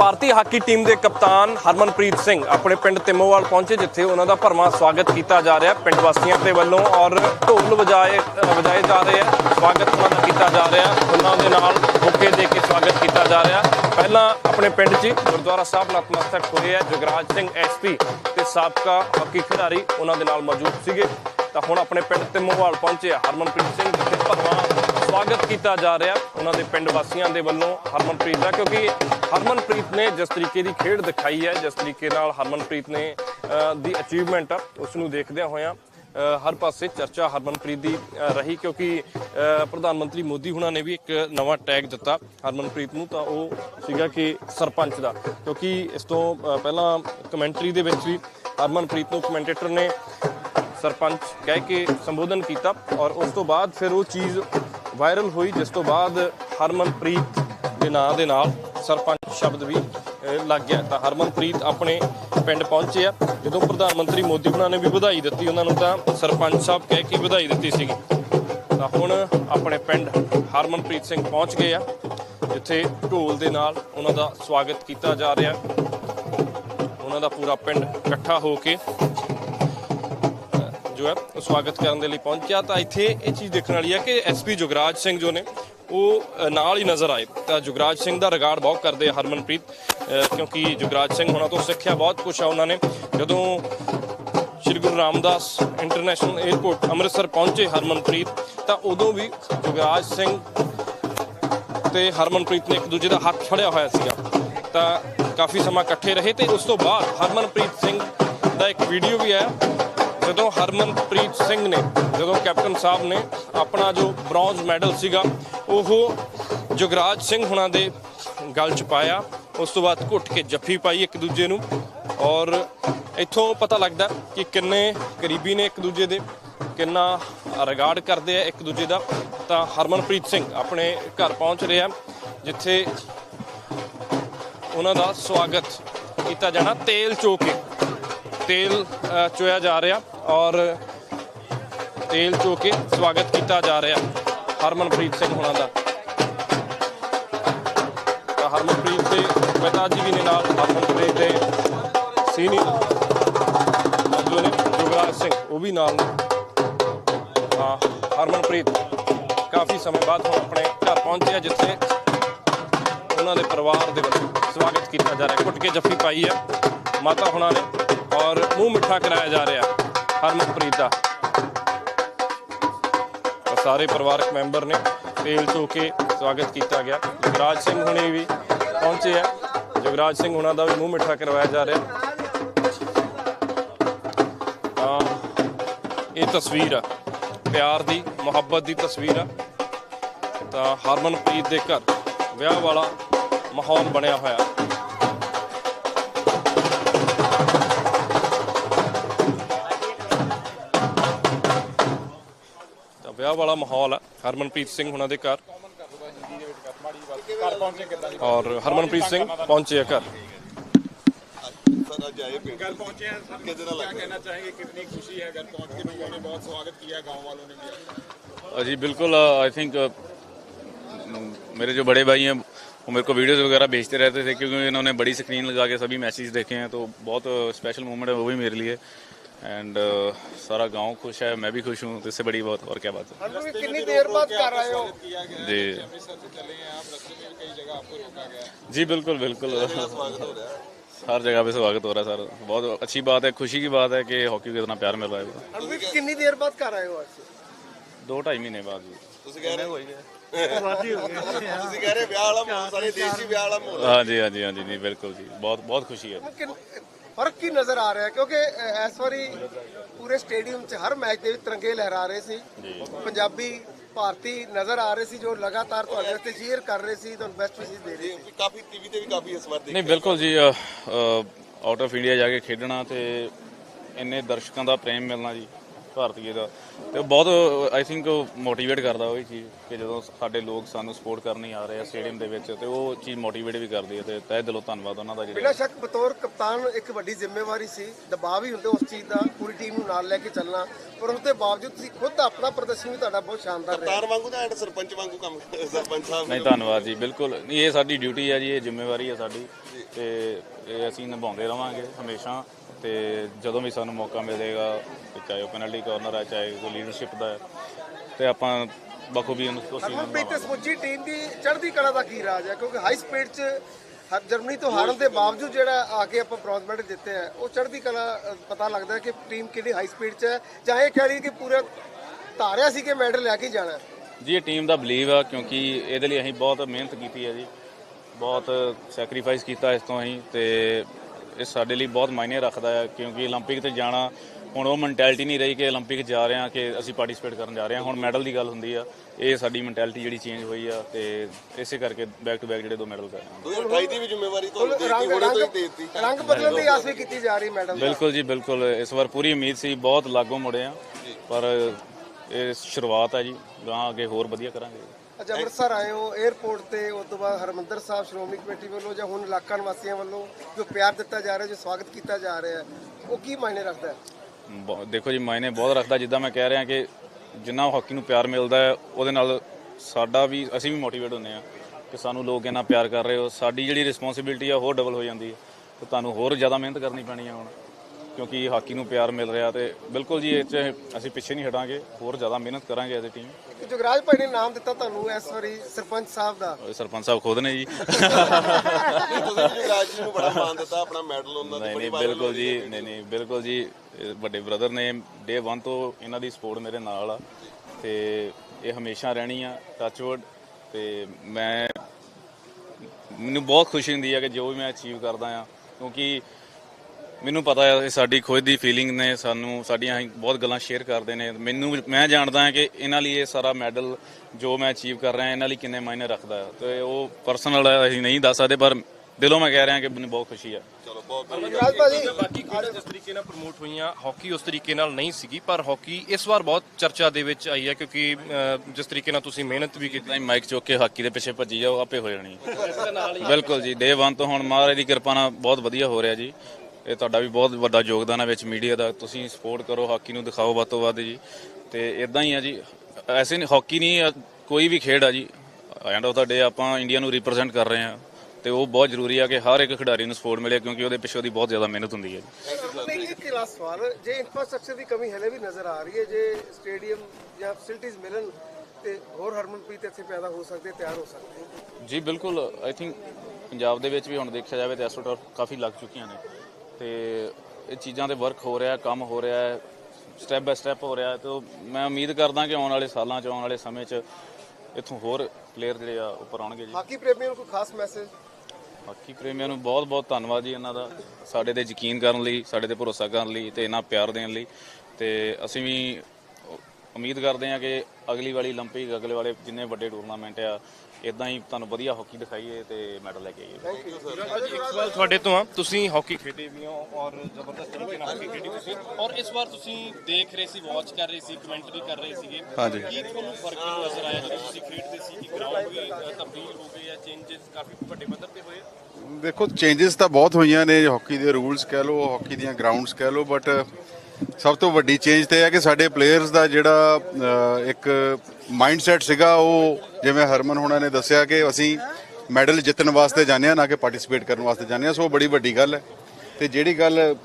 ਭਾਰਤੀ hockey team ਦੇ ਕਪਤਾਨ ਹਰਮਨਪ੍ਰੀਤ ਸਿੰਘ ਆਪਣੇ ਪਿੰਡ ਤਿੰਮੋਵਾਲ ਪਹੁੰਚੇ, ਜਿੱਥੇ ਉਹਨਾਂ ਦਾ ਭਰਵਾਂ ਸਵਾਗਤ ਕੀਤਾ ਜਾ ਰਿਹਾ ਪਿੰਡ ਵਾਸੀਆਂ ਦੇ ਵੱਲੋਂ ਔਰ ਢੋਲ ਵਜਾਏ ਵਜਾਏ ਜਾ ਰਹੇ ਆ। ਸਵਾਗਤ ਉਹਨਾਂ ਦਾ ਕੀਤਾ ਜਾ ਰਿਹਾ। ਉਹਨਾਂ ਦੇ ਨਾਲ ਬੁੱਕੇ ਦੇ ਕੇ ਸਵਾਗਤ ਕੀਤਾ ਜਾ ਰਿਹਾ। ਪਹਿਲਾਂ ਆਪਣੇ ਪਿੰਡ 'ਚ ਹੀ ਗੁਰਦੁਆਰਾ ਸਾਹਿਬ ਨਤਮਸਤਕ ਹੋਏ ਆ ਜਗਰਾਜ ਸਿੰਘ ਐਸਪੀ ਤੇ ਸਾਬਕਾ ਹਾਕੀ ਖਿਡਾਰੀ ਉਹਨਾਂ ਦੇ ਨਾਲ ਮੌਜੂਦ ਸੀਗੇ। ਤਾਂ ਹੁਣ ਆਪਣੇ ਪਿੰਡ ਤਿੰਮੋਵਾਲ ਪਹੁੰਚੇ ਆ ਹਰਮਨਪ੍ਰੀਤ ਸਿੰਘ, ਜਿੱਥੇ ਭਰਵਾਂ ਸਵਾਗਤ ਕੀਤਾ ਜਾ ਰਿਹਾ ਉਹਨਾਂ ਦੇ ਪਿੰਡ ਵਾਸੀਆਂ ਦੇ ਵੱਲੋਂ ਹਰਮਨਪ੍ਰੀਤ ਦਾ, ਕਿਉਂਕਿ ਹਰਮਨਪ੍ਰੀਤ ਨੇ ਜਿਸ ਤਰੀਕੇ ਦੀ ਖੇਡ ਦਿਖਾਈ ਹੈ, ਜਿਸ ਤਰੀਕੇ ਨਾਲ ਹਰਮਨਪ੍ਰੀਤ ਨੇ ਦੀ ਅਚੀਵਮੈਂਟ ਆ ਉਸ ਨੂੰ ਦੇਖਦਿਆਂ ਹੋਇਆਂ ਹਰ ਪਾਸੇ ਚਰਚਾ ਹਰਮਨਪ੍ਰੀਤ ਦੀ ਰਹੀ, ਕਿਉਂਕਿ ਪ੍ਰਧਾਨ ਮੰਤਰੀ ਮੋਦੀ ਹੁਣਾਂ ਨੇ ਵੀ ਇੱਕ ਨਵਾਂ ਟੈਗ ਦਿੱਤਾ ਹਰਮਨਪ੍ਰੀਤ ਨੂੰ, ਤਾਂ ਉਹ ਸੀਗਾ ਕਿ ਸਰਪੰਚ ਦਾ। ਕਿਉਂਕਿ ਇਸ ਤੋਂ ਪਹਿਲਾਂ ਕਮੈਂਟਰੀ ਦੇ ਵਿੱਚ ਵੀ ਹਰਮਨਪ੍ਰੀਤ ਨੂੰ ਕਮੈਂਟੇਟਰ ਨੇ ਸਰਪੰਚ ਕਹਿ ਕੇ ਸੰਬੋਧਨ ਕੀਤਾ ਔਰ ਉਸ ਤੋਂ ਬਾਅਦ ਫਿਰ ਉਹ ਚੀਜ਼ ਵਾਇਰਲ ਹੋਈ, ਜਿਸ ਤੋਂ ਬਾਅਦ ਹਰਮਨਪ੍ਰੀਤ ਦੇ ਨਾਂ ਦੇ ਨਾਲ ਸਰਪੰਚ ਸ਼ਬਦ ਵੀ ਲੱਗ ਗਿਆ। ਤਾਂ ਹਰਮਨਪ੍ਰੀਤ ਆਪਣੇ ਪਿੰਡ ਪਹੁੰਚੇ ਆ। ਜਦੋਂ ਪ੍ਰਧਾਨ ਮੰਤਰੀ ਮੋਦੀ ਉਹਨਾਂ ਨੇ ਵੀ ਵਧਾਈ ਦਿੱਤੀ, ਉਹਨਾਂ ਨੂੰ ਤਾਂ ਸਰਪੰਚ ਸਾਹਿਬ ਕਹਿ ਕੇ ਵਧਾਈ ਦਿੱਤੀ ਸੀਗੀ। ਤਾਂ ਹੁਣ ਆਪਣੇ ਪਿੰਡ ਹਰਮਨਪ੍ਰੀਤ ਸਿੰਘ ਪਹੁੰਚ ਗਏ ਆ, ਜਿੱਥੇ ਢੋਲ ਦੇ ਨਾਲ ਉਹਨਾਂ ਦਾ ਸਵਾਗਤ ਕੀਤਾ ਜਾ ਰਿਹਾ। ਉਹਨਾਂ ਦਾ ਪੂਰਾ ਪਿੰਡ ਇਕੱਠਾ ਹੋ ਕੇ ਜੋ ਹੈ, ਉਹ ਸਵਾਗਤ ਕਰਨ ਦੇ ਲਈ ਪਹੁੰਚਿਆ। ਤਾਂ ਇੱਥੇ ਇਹ ਚੀਜ਼ ਦੇਖਣ ਵਾਲੀ ਹੈ ਕਿ ਐਸਪੀ ਜੁਗਰਾਜ ਸਿੰਘ ਜੋ ਨੇ, ਉਹ ਨਾਲ ਹੀ ਨਜ਼ਰ ਆਏ। ਤਾਂ ਜੁਗਰਾਜ ਸਿੰਘ ਦਾ ਰਿਗਾਰਡ ਬਹੁਤ ਕਰਦੇ ਹਰਮਨਪ੍ਰੀਤ ਕਿਉਂਕਿ ਜੁਗਰਾਜ ਸਿੰਘ ਹੋਣਾ ਤੋਂ ਸਿੱਖਿਆ ਬਹੁਤ ਕੁਝ ਆ ਉਹਨਾਂ ਨੇ। ਜਦੋਂ ਸ਼੍ਰੀ ਗੁਰੂ ਰਾਮਦਾਸ ਇੰਟਰਨੈਸ਼ਨਲ 에ਅਰਪੋਰਟ ਅੰਮ੍ਰਿਤਸਰ ਪਹੁੰਚੇ ਹਰਮਨਪ੍ਰੀਤ, ਤਾਂ ਉਦੋਂ ਵੀ ਜੁਗਰਾਜ ਸਿੰਘ ਤੇ ਹਰਮਨਪ੍ਰੀਤ ਨੇ ਇੱਕ ਦੂਜੇ ਦਾ ਹੱਥ ਫੜਿਆ ਹੋਇਆ ਸੀਗਾ। ਤਾਂ ਕਾਫੀ ਸਮਾਂ ਇਕੱਠੇ ਰਹੇ ਤੇ ਉਸ ਤੋਂ ਬਾਅਦ ਹਰਮਨਪ੍ਰੀਤ ਸਿੰਘ ਦਾ ਇੱਕ ਵੀਡੀਓ ਵੀ ਆਇਆ ਜਦੋਂ ਹਰਮਨਪ੍ਰੀਤ ਸਿੰਘ ਨੇ, ਜਦੋਂ ਕੈਪਟਨ ਸਾਹਿਬ ਨੇ ਆਪਣਾ ਜੋ ਬ੍ਰੌਂਜ਼ ਮੈਡਲ ਸੀਗਾ, ਉਹ ਜੁਗਰਾਜ ਸਿੰਘ ਹੁਣਾਂ ਦੇ ਗਲ ਚ ਪਾਇਆ। ਉਸ ਤੋਂ ਬਾਅਦ ਘੁੱਟ ਕੇ ਜੱਫੀ ਪਾਈ ਇੱਕ ਦੂਜੇ ਨੂੰ ਔਰ ਇੱਥੋਂ ਪਤਾ ਲੱਗਦਾ ਕਿ ਕਿੰਨੇ ਕਰੀਬੀ ਨੇ ਇੱਕ ਦੂਜੇ ਦੇ, ਕਿੰਨਾ ਰਿਗਾਰਡ ਕਰਦੇ ਆ ਇੱਕ ਦੂਜੇ ਦਾ। ਤਾਂ ਹਰਮਨਪ੍ਰੀਤ ਸਿੰਘ ਆਪਣੇ ਘਰ ਪਹੁੰਚ ਰਿਹਾ, ਜਿੱਥੇ ਉਹਨਾਂ ਦਾ ਸਵਾਗਤ ਕੀਤਾ ਜਾਣਾ ਤੇਲ ਚੋ ਤੇਲ ਅ, ਚੋਇਆ ਜਾ ਰਿਹਾ ਔਰ ਤੇਲ ਚੋ ਕੇ ਸਵਾਗਤ ਕੀਤਾ ਜਾ ਰਿਹਾ ਹਰਮਨਪ੍ਰੀਤ ਸਿੰਘ ਹੁਣਾਂ ਦਾ। ਤਾਂ ਹਰਮਨਪ੍ਰੀਤ ਦੇ ਪਿਤਾ ਜੀ ਵੀ ਨੇ ਨਾਲ ਹਰਮਨਪ੍ਰੀਤ ਦੇ ਸੀਨੀਅਰ ਜੋ ਨੇ ਜੁਗਰਾਜ ਸਿੰਘ ਉਹ ਵੀ ਨਾਲ ਹਾਂ ਹਰਮਨਪ੍ਰੀਤ ਕਾਫੀ ਸਮੇਂ ਬਾਅਦ ਹੁਣ ਆਪਣੇ ਘਰ ਪਹੁੰਚਿਆ ਜਿੱਥੇ ਉਹਨਾਂ ਦੇ ਪਰਿਵਾਰ ਦੇ ਵੱਲੋਂ ਸਵਾਗਤ ਕੀਤਾ ਜਾ ਰਿਹਾ। ਕੁੱਟ ਕੇ ਜੱਫੀ ਪਾਈ ਹੈ। ਮਾਤਾ ਹੁਣਾਂ ਨੇ ਔਰ ਮੂੰਹ ਮਿੱਠਾ ਕਰਾਇਆ ਜਾ ਰਿਹਾ ਹਰਮਨਪ੍ਰੀਤ ਦਾ। ਸਾਰੇ ਪਰਿਵਾਰਕ ਮੈਂਬਰ ਨੇ ਤੇਲ ਚੋ ਕੇ ਸਵਾਗਤ ਕੀਤਾ ਗਿਆ। ਜੁਗਰਾਜ ਸਿੰਘ ਹੁਣੇ ਵੀ ਪਹੁੰਚੇ ਆ। ਜੁਗਰਾਜ ਸਿੰਘ ਹੁਣਾਂ ਦਾ ਵੀ ਮੂੰਹ ਮਿੱਠਾ ਕਰਵਾਇਆ ਜਾ ਰਿਹਾ। ਤਾਂ ਇਹ ਤਸਵੀਰ ਆ। ਪਿਆਰ ਦੀ, ਮੁਹੱਬਤ ਦੀ ਤਸਵੀਰ ਆ। ਤਾਂ ਹਰਮਨਪ੍ਰੀਤ ਦੇ ਘਰ ਵਿਆਹ ਵਾਲਾ ਮਾਹੌਲ ਬਣਿਆ ਹੋਇਆ। ਵਿਆਹ ਵਾਲਾ ਮਾਹੌਲ ਆ ਹਰਮਨਪ੍ਰੀਤ ਸਿੰਘ ਹੁਣਾਂ ਦੇ ਘਰ ਔਰ ਹਰਮਨਪ੍ਰੀਤ ਸਿੰਘ ਪਹੁੰਚੇ ਆ ਘਰ सर आज आए पिंड घर पहुंचे हैं सर कितना क्या लगा कहना चाहेंगे कितनी खुशी है घर पहुंच के लोगों ने बहुत स्वागत किया गांव वालों ने भी जी बिल्कुल आई थिंक मेरे जो बड़े भाई हैं वो मेरे को वीडियोस वगैरह भेजते रहते थे क्योंकि इन्होंने बड़ी स्क्रीन लगा के सभी मैसेज देखे हैं तो बहुत स्पेशल मोमेंट है वो भी मेरे लिए एंड सारा गांव खुश है मैं भी खुश हूँ तो इससे बड़ी बात और क्या बात है ਕਿੰਨੀ ਦੇਰ ਬਾਅਦ ਕਰ ਆਏ ਹੋ किया गया जी अमृतसर से चले हैं आप रस्ते में कई जगह आपको रोका गया जी बिल्कुल बिल्कुल हर जगह पे स्वागत हो रहा है सर बहुत अच्छी बात है खुशी की बात है कि हॉकी को इतना प्यार मिल रहा है ਅਨਵੀਰ ਕਿੰਨੀ ਦੇਰ ਬਾਅਦ ਕਰ ਆਏ ਹੋ ਅੱਜ दो ढाई महीने बाद जी ਤੁਸੀਂ ਕਹਿ ਰਹੇ ਤੁਸੀਂ ਕਹਿ ਰਹੇ ਵਿਆਹ ਵਾਲਾ ਮਾਹੌਲ ਸਾਰੇ ਦੇਸ਼ ਹੀ ਵਿਆਹ ਵਾਲਾ ਮਾਹੌਲ हाँ जी हाँ जी हाँ जी जी बिल्कुल जी ਫ਼ਰਕ ਕੀ ਨਜ਼ਰ ਆ ਰਿਹਾ ਕਿਉਂਕਿ ਇਸ ਵਾਰੀ ਪੂਰੇ ਸਟੇਡੀਅਮ 'ਚ ਹਰ ਮੈਚ ਦੇ ਵਿੱਚ ਤਿਰੰਗੇ ਲਹਿਰਾ ਰਹੇ ਸੀ। ਪੰਜਾਬੀ ਭਾਰਤੀ ਨਜ਼ਰ ਆ ਰਹੇ ਸੀ ਜੋ ਲਗਾਤਾਰ ਤੁਹਾਡੇ ਉੱਤੇ ਸ਼ੇਅਰ ਕਰ ਰਹੇ ਸੀ ਤੁਹਾਨੂੰ ਬੈਸਟ ਵਿਸ਼ੇਸ ਦੇ ਰਹੇ ਸੀ। ਕਾਫੀ ਟੀਵੀ ਤੇ ਵੀ ਕਾਫੀ ਇਸ ਵਾਰ ਦੇਖਿਆ ਨਹੀਂ ਬਿਲਕੁਲ ਜੀ ਆਊਟ ਆਫ ਇੰਡੀਆ ਜਾ ਕੇ ਖੇਡਣਾ ਤੇ ਇੰਨੇ ਦਰਸ਼ਕਾਂ ਦਾ ਪ੍ਰੇਮ ਮਿਲਣਾ ਜੀ। ਭਾਰਤੀਏ ਦਾ। ਤੇ ਬਹੁਤ ਆਈ ਥਿੰਕ ਮੋਟੀਵੇਟ ਕਰਦਾ ਉਹ ਇਹ ਚੀਜ਼ ਕਿ ਜਦੋਂ ਸਾਡੇ ਲੋਕ ਸਾਨੂੰ ਸਪੋਰਟ ਕਰਨ ਹੀ ਆ ਰਹੇ ਆ ਸਟੇਡੀਅਮ ਦੇ ਵਿੱਚ ਤੇ ਉਹ ਚੀਜ਼ ਮੋਟੀਵੇਟ ਵੀ ਕਰਦੀ ਹੈ ਤੇ ਤਹਿ ਦਿਲੋਂ ਧੰਨਵਾਦ ਉਹਨਾਂ ਦਾ ਜਿਹੜਾ। ਬਿਨਾਂ ਸ਼ੱਕ ਬਤੌਰ ਕਪਤਾਨ ਇੱਕ ਵੱਡੀ ਜ਼ਿੰਮੇਵਾਰੀ ਸੀ ਦਬਾਅ ਵੀ ਹੁੰਦੇ ਉਸ ਚੀਜ਼ ਦਾ ਪੂਰੀ ਟੀਮ ਨੂੰ ਨਾਲ ਲੈ ਕੇ ਚੱਲਣਾ। ਪਰ ਉਸ ਦੇ ਬਾਵਜੂਦ ਤੁਸੀਂ ਖੁਦ ਆਪਣਾ ਪ੍ਰਦਰਸ਼ਨ ਵੀ ਤੁਹਾਡਾ ਬਹੁਤ ਸ਼ਾਨਦਾਰ ਰਿਹਾ। ਤਾਰ ਵਾਂਗੂ ਤਾਂ ਐਂਡ ਸਰਪੰਚ ਵਾਂਗੂ ਕੰਮ ਸਰਪੰਚ ਸਾਹਿਬ ਨਹੀਂ ਧੰਨਵਾਦ ਜੀ ਬਿਲਕੁਲ। ਨਹੀਂ ਇਹ ਸਾਡੀ ਡਿਊਟੀ ਹੈ ਜੀ ਇਹ ਜ਼ਿੰਮੇਵਾਰੀ ਹੈ ਸਾਡੀ ਤੇ ਇਹ ਅਸੀਂ ਨਿਭਾਉਂਦੇ ਰਵਾਂਗੇ ਹਮੇਸ਼ਾ। ਤੇ ਜਦੋਂ ਵੀ ਸਾਨੂੰ ਮੌਕਾ ਮਿਲੇਗਾ ਚਾਹੇ ਉਹ ਪੈਨਲਟੀ ਕਾਰਨਰ ਹੈ ਚਾਹੇ ਕੋਈ ਲੀਡਰਸ਼ਿਪ ਦਾ ਹੈ ਤੇ ਆਪਾਂ ਬਖੂਬੀ ਉਹਨੂੰ ਕੋਸ਼ਿਸ਼ ਹਰਮਨਪ੍ਰੀਤ ਤੇ ਸਮੁੱਚੀ ਟੀਮ ਦੀ ਚੜ੍ਹਦੀ ਕਲਾ ਦਾ ਕੀ ਰਾਜ ਹੈ? ਕਿਉਂਕਿ ਹਾਈ ਸਪੀਡ 'ਚ ਹਰ ਜਰਮਨੀ ਤੋਂ ਹਾਰਨ ਦੇ ਬਾਵਜੂਦ ਜਿਹੜਾ ਆ ਕੇ ਆਪਾਂ ਬ੍ਰੌਂਜ਼ ਮੈਡਲ ਜਿੱਤੇ ਆ ਉਹ ਚੜ੍ਹਦੀ ਕਲਾ ਅ, ਪਤਾ ਲੱਗਦਾ ਹੈ ਕਿ ਟੀਮ ਕਿੰਨੀ ਹਾਈ ਸਪੀਡ 'ਚ ਹੈ? ਜਾਂ ਇਹ ਕਹਿ ਲਈ ਕਿ ਪੂਰਾ ਧਾਰਿਆ ਸੀ ਕਿ ਮੈਡਲ ਲੈ ਕੇ ਹੀ ਜਾਣਾ ਹੈ। ਜੀ ਇਹ ਟੀਮ ਦਾ ਬਲੀਵ ਆ ਕਿਉਂਕਿ ਇਹਦੇ ਲਈ ਅਸੀਂ ਬਹੁਤ ਮਿਹਨਤ ਕੀਤੀ ਹੈ ਜੀ। ਬਹੁਤ ਸੈਕਰੀਫਾਈਸ ਕੀਤਾ ਇਸ ਤੋਂ ਅਸੀਂ ਤੇ ਇਹ ਸਾਡੇ ਲਈ ਬਹੁਤ ਮਾਇਨੇ ਰੱਖਦਾ ਹੈ ਕਿਉਂਕਿ 올림픽 ਤੇ ਜਾਣਾ ਹੁਣ ਉਹ ਮੈਂਟੈਲਿਟੀ ਨਹੀਂ ਰਹੀ ਕਿ 올림픽 ਜਾ ਰਹੇ ਹਾਂ ਕਿ ਅਸੀਂ ਪਾਰਟਿਸਿਪੇਟ ਕਰਨ ਜਾ ਰਹੇ ਹਾਂ ਹੁਣ ਮੈਡਲ ਦੀ ਗੱਲ ਹੁੰਦੀ ਆ ਇਹ ਸਾਡੀ ਮੈਂਟੈਲਿਟੀ ਜਿਹੜੀ ਚੇਂਜ ਹੋਈ ਆ ਤੇ ਇਸੇ ਕਰਕੇ ਬੈਕ ਟੂ ਬੈਕ ਜਿਹੜੇ ਦੋ ਮੈਡਲ ਕਰ 2028 ਦੀ ਵੀ ਜ਼ਿੰਮੇਵਾਰੀ ਤੁਹਾਨੂੰ ਦੇਤੀ ਰੰਗ ਹੁਣੇ ਤੋਂ ਹੀ ਰੰਗ ਦੇਤੀ ਰੰਗ ਬਦਲਣ ਦੀ ਆਸ ਵੀ ਕੀਤੀ ਜਾ ਰਹੀ ਮੈਡਲ ਦੀ ਬਿਲਕੁਲ ਜੀ ਬਿਲਕੁਲ ਇਸ ਵਾਰ ਪੂਰੀ ਉਮੀਦ ਸੀ ਬਹੁਤ ਲਾਗੋਂ ਮੁੜੇ ਆ ਪਰ ਇਹ ਸ਼ੁਰੂਆਤ ਆ ਜੀ ਗਾਂ ਅੱਗੇ ਹੋਰ ਵਧੀਆ ਕਰਾਂਗੇ ਅੱਜ ਅੰਮ੍ਰਿਤਸਰ ਆਏ ਹੋ 에어ਪੋਰਟ ਤੇ, ਉਸ ਤੋਂ ਬਾਅਦ ਹਰਮੰਦਰ ਸਾਹਿਬ, ਸ਼੍ਰੋਮਣੀ ਕਮੇਟੀ ਵੱਲੋਂ ਜਾਂ ਹੁਣ ਇਲਾਕਾ ਨਿਵਾਸੀਆਂ ਵੱਲੋਂ ਜੋ ਪਿਆਰ ਦਿੱਤਾ ਜਾ ਰਿਹਾ, ਜੋ ਸਵਾਗਤ ਕੀਤਾ ਜਾ ਰਿਹਾ ਉਹ ਕੀ ਮਾਇਨੇ ਰੱਖਦਾ ਹੈ? ਦੇਖੋ ਜੀ, ਮਾਇਨੇ ਬਹੁਤ ਰੱਖਦਾ, ਜਿੱਦਾਂ ਮੈਂ ਕਹਿ ਰਿਹਾ ਕਿ ਜਿੰਨਾ ਹਾਕੀ ਨੂੰ ਪਿਆਰ ਮਿਲਦਾ ਹੈ, ਉਹਦੇ ਨਾਲ ਸਾਡਾ ਵੀ, ਅਸੀਂ ਵੀ ਮੋਟੀਵੇਟ ਹੁੰਦੇ ਆ ਕਿ ਸਾਨੂੰ ਲੋਕ ਇੰਨਾ ਪਿਆਰ ਕਰ ਰਹੇ ਹੋ, ਸਾਡੀ ਜਿਹੜੀ ਰਿਸਪੌਂਸਿਬਿਲਟੀ ਆ ਹੋਰ ਡਬਲ ਹੋ ਜਾਂਦੀ ਹੈ। ਤੇ ਤੁਹਾਨੂੰ ਹੋਰ ਜ਼ਿਆਦਾ ਮਿਹਨਤ ਕਰਨੀ ਪੈਣੀ ਆ ਹੁਣ। ਕਿਉਂਕਿ ਹਾਕੀ ਨੂੰ ਪਿਆਰ ਮਿਲ ਰਿਹਾ ਤੇ ਬਿਲਕੁਲ ਜੀ ਇਹ 'ਚ ਅਸੀਂ ਪਿੱਛੇ ਨਹੀਂ ਹਟਾਂਗੇ ਹੋਰ ਜ਼ਿਆਦਾ ਮਿਹਨਤ ਕਰਾਂਗੇ ਐਜ਼ ਅ ਟੀਮ ਜੁਗਰਾਜ ਭਾਈ ਨੇ ਨਾਮ ਦਿੱਤਾ ਤੁਹਾਨੂੰ ਇਸ ਵਾਰੀ ਸਰਪੰਚ ਸਾਹਿਬ ਦਾ। ਸਰਪੰਚ ਸਾਹਿਬ ਖੁਦ ਨੇ ਜੀ। ਤੁਸੀਂ ਵੀ ਰਾਜ ਜੀ ਨੂੰ ਬੜਾ ਮਾਣ ਦਿੱਤਾ ਆਪਣਾ ਮੈਡਲ ਉਹਨਾਂ ਦੀ ਨਹੀਂ ਬੜੀ ਨਹੀਂ ਵਾਰ ਬਿਲਕੁਲ ਜੀ ਨਹੀਂ ਨਹੀਂ ਬਿਲਕੁਲ ਜੀ ਇਹ ਵੱਡੇ ਬ੍ਰਦਰ ਨੇ ਡੇ 1 ਤੋਂ ਇਹਨਾਂ ਦੀ ਸਪੋਰਟ ਮੇਰੇ ਨਾਲ ਆ ਤੇ ਇਹ ਹਮੇਸ਼ਾ ਰਹਿਣੀ ਆ ਟੱਚਵੁੱਡ ਤੇ ਮੈਂ ਮੈਨੂੰ ਬਹੁਤ ਖੁਸ਼ੀ ਹੁੰਦੀ ਹੈ ਕਿ ਜੋ ਵੀ ਮੈਂ ਅਚੀਵ ਕਰਦਾ ਆ ਕਿਉਂਕਿ ਮੈਨੂੰ ਪਤਾ ਹੈ ਇਹ ਸਾਡੀ ਖੁਦ ਦੀ ਫੀਲਿੰਗ ਨੇ ਸਾਨੂੰ ਸਾਡੀਆਂ ਅਸੀਂ ਬਹੁਤ ਗੱਲਾਂ ਸ਼ੇਅਰ ਕਰਦੇ ਨੇ। ਮੈਨੂੰ ਮੈਂ ਜਾਣਦਾ ਹਾਂ ਕਿ ਇਹਨਾਂ ਲਈ ਇਹ ਸਾਰਾ ਮੈਡਲ ਜੋ ਮੈਂ ਅਚੀਵ ਕਰ ਰਿਹਾ ਇਹਨਾਂ ਲਈ ਕਿੰਨੇ ਮਾਇਨੇ ਰੱਖਦਾ ਹੈ। ਤੇ ਉਹ ਪਰਸਨਲ ਅਸੀਂ ਨਹੀਂ ਦੱਸ ਸਕਦੇ ਪਰ ਦਿਲੋਂ ਮੈਂ ਕਹਿ ਰਿਹਾ ਕਿ ਮੈਨੂੰ ਬਹੁਤ ਖੁਸ਼ੀ ਹੈ। ਚਲੋ ਬਹੁਤ ਭਾਜੀ। ਬਾਕੀ ਖੇਡਾਂ ਜਿਸ ਤਰੀਕੇ ਨਾਲ ਪ੍ਰਮੋਟ ਹੋਈਆਂ ਹਾਕੀ ਉਸ ਤਰੀਕੇ ਨਾਲ ਨਹੀਂ ਸੀਗੀ ਪਰ ਹਾਕੀ ਇਸ ਵਾਰ ਬਹੁਤ ਚਰਚਾ ਦੇ ਵਿੱਚ ਆਈ ਹੈ ਕਿਉਂਕਿ ਜਿਸ ਤਰੀਕੇ ਨਾਲ ਤੁਸੀਂ ਮਿਹਨਤ ਵੀ ਕੀਤੀ। ਮਾਈਕ ਚੁੱਕ ਕੇ ਹਾਕੀ ਦੇ ਪਿੱਛੇ ਭੱਜੀ ਜਾਓ ਆਪੇ ਹੋ ਜਾਣੀ। ਬਿਲਕੁਲ ਜੀ ਡੇ 1 ਤੋਂ ਹੁਣ ਮਹਾਰਾਜ ਦੀ ਕਿਰਪਾ ਨਾਲ ਬਹੁਤ ਵਧੀਆ ਹੋ ਰਿਹਾ ਜੀ। ਇਹ ਤੁਹਾਡਾ ਵੀ ਬਹੁਤ ਵੱਡਾ ਯੋਗਦਾਨ ਹੈ ਵਿੱਚ ਮੀਡੀਆ ਦਾ। ਤੁਸੀਂ ਸਪੋਰਟ ਕਰੋ ਹਾਕੀ ਨੂੰ ਦਿਖਾਓ ਵੱਧ ਤੋਂ ਵੱਧ ਜੀ। ਤੇ ਇਦਾਂ ਹੀ ਆ ਜੀ। ਐਸੇ ਨਹੀਂ ਹਾਕੀ ਨਹੀਂ ਕੋਈ ਵੀ ਖੇਡ ਆ ਜੀ। ਐਂਡ ਆਫ ਦਾ ਡੇ ਆਪਾਂ ਇੰਡੀਆ ਨੂੰ ਰਿਪਰੈਜ਼ੈਂਟ ਕਰ ਰਹੇ ਹਾਂ ਤੇ ਉਹ ਬਹੁਤ ਜ਼ਰੂਰੀ ਆ ਕਿ ਹਰ ਇੱਕ ਖਿਡਾਰੀ ਨੂੰ ਸਪੋਰਟ ਮਿਲੇ ਕਿਉਂਕਿ ਉਹਦੇ ਪਿੱਛੇ ਉਹਦੀ ਬਹੁਤ ਜ਼ਿਆਦਾ ਮਿਹਨਤ ਹੁੰਦੀ ਹੈ ਜੀ। ਨਹੀਂ ਇੱਕ ਲਾਸਟ ਸਵਾਲ ਜੇ ਇਨਫਰਾਸਟ੍ਰਕਚਰ ਦੀ ਕਮੀ ਹਲੇ ਵੀ ਨਜ਼ਰ ਆ ਰਹੀ ਹੈ ਜੇ ਸਟੇਡੀਅਮ ਜਾਂ ਫੈਸਿਲਿਟੀਆਂ ਮਿਲਣ ਤੇ ਹੋਰ ਹਰਮਨਪ੍ਰੀਤ ਇੱਥੇ ਪੈਦਾ ਹੋ ਸਕਦੇ ਤਿਆਰ ਹੋ ਸਕਦੇ? ਜੀ ਬਿਲਕੁਲ। ਆਈ ਥਿੰਕ ਪੰਜਾਬ ਦੇ ਵਿੱਚ ਵੀ ਹੁਣ ਦੇਖਿਆ ਜਾਵੇ ਤਾਂ ਐਸਟ੍ਰੋਟਰਫ ਕਾਫੀ ਲੱਗ ਚੁੱਕੀਆਂ ਨੇ। ਤੇ ਇਹ ਚੀਜ਼ਾਂ ਤੇ ਵਰਕ ਹੋ ਰਿਹਾ ਕੰਮ ਹੋ ਰਿਹਾ ਹੈ ਸਟੈਪ ਬਾਈ ਸਟੈਪ ਹੋ ਰਿਹਾ ਹੈ ਤੇ ਮੈਂ ਉਮੀਦ ਕਰਦਾ ਕਿ ਆਉਣ ਵਾਲੇ ਸਾਲਾਂ 'ਚ ਆਉਣ ਵਾਲੇ ਸਮੇਂ 'ਚ ਇੱਥੋਂ ਹੋਰ ਪਲੇਅਰ ਜਿਹੜੇ ਆ ਉੱਪਰ ਆਉਣਗੇ ਜੀ ਹਾਕੀ ਪ੍ਰੇਮੀਆਂ ਨੂੰ ਕੋਈ ਖਾਸ ਮੈਸੇਜ ਬਾਕੀ ਪ੍ਰੇਮੀਆਂ ਨੂੰ ਬਹੁਤ ਬਹੁਤ ਧੰਨਵਾਦ ਜੀ ਇਹਨਾਂ ਦਾ ਸਾਡੇ ਤੇ ਯਕੀਨ ਕਰਨ ਲਈ ਸਾਡੇ ਤੇ ਭਰੋਸਾ ਕਰਨ ਲਈ ਤੇ ਇਹਨਾਂ ਪਿਆਰ ਦੇਣ ਲਈ ਤੇ ਅਸੀਂ ਵੀ ਉਮੀਦ ਕਰਦੇ ਹਾਂ ਕਿ ਅਗਲੀ ਵਾਲੀ 올림픽 ਅਗਲੇ ਵਾਲੇ ਜਿੰਨੇ ਵੱਡੇ ਟੂਰਨਾਮੈਂਟ ਆ ਇਦਾਂ ਹੀ ਤੁਹਾਨੂੰ ਵਧੀਆ ਹਾਕੀ ਦਿਖਾਈਏ ਤੇ ਮੈਡਲ ਲੈ ਕੇ ਆਈਏ। ਇੱਕ ਸਵਾਲ ਤੁਹਾਡੇ ਤੋਂ ਆ। ਤੁਸੀਂ ਹਾਕੀ ਖੇਡੇ ਵੀ ਹੋ ਔਰ ਜ਼ਬਰਦਸਤ ਤਰੀਕੇ ਨਾਲ ਹਾਕੀ ਖੇਡੀ ਤੁਸੀਂ। ਔਰ ਇਸ ਵਾਰ ਤੁਸੀਂ ਦੇਖ ਰਹੇ ਸੀ ਵਾਚ ਕਰ ਰਹੇ ਸੀ ਕਮੈਂਟਰੀ ਕਰ ਰਹੇ ਸੀਗੇ। ਹਾਂਜੀ। ਕੀ ਤੁਹਾਨੂੰ ਫ਼ਰਕ ਨਜ਼ਰ ਆਇਆ ਜਦੋਂ ਤੁਸੀਂ ਖੇਡਦੇ ਸੀ ਕਿ ਗਰਾਊਂਡ ਵੀ ਅ, ਤਬਦੀਲ ਹੋ ਗਏ ਆ ਚੇਂਜਸ ਕਾਫੀ ਵੱਡੇ ਪੱਧਰ ਤੇ ਹੋਏ? ਆ? ਦੇਖੋ ਚੇਂਜਸ ਤਾਂ ਬਹੁਤ ਹੋਈਆਂ ਨੇ ਹਾਕੀ ਦੇ ਰੂਲਸ ਕਹਿ ਲਓ ਹਾਕੀ ਦੀਆਂ ਗਰਾਊਂਡਸ ਕਹਿ ਲਓ ਬਟ ਸਭ ਤੋਂ ਵੱਡੀ ਚੇਂਜ ਤੇ ਹੈ ਕਿ ਸਾਡੇ ਪਲੇਅਰਸ ਦਾ ਜਿਹੜਾ ਅਹ, ਇੱਕ ਮਾਈਂਡਸੈਟ ਸੀਗਾ ਉਹ ਜਿਵੇਂ ਹਰਮਨ ਹੋਣਾ ਨੇ ਦੱਸਿਆ ਕਿ ਅਸੀਂ ਮੈਡਲ ਜਿੱਤਣ ਵਾਸਤੇ ਜਾਂਦੇ ਹਾਂ ਨਾ ਕਿ ਪਾਰਟਿਸਿਪੇਟ ਕਰਨ ਵਾਸਤੇ ਜਾਂਦੇ ਹਾਂ ਸੋ ਉਹ ਬੜੀ ਵੱਡੀ ਗੱਲ ਹੈ ਤੇ ਜਿਹੜੀ ਗੱਲ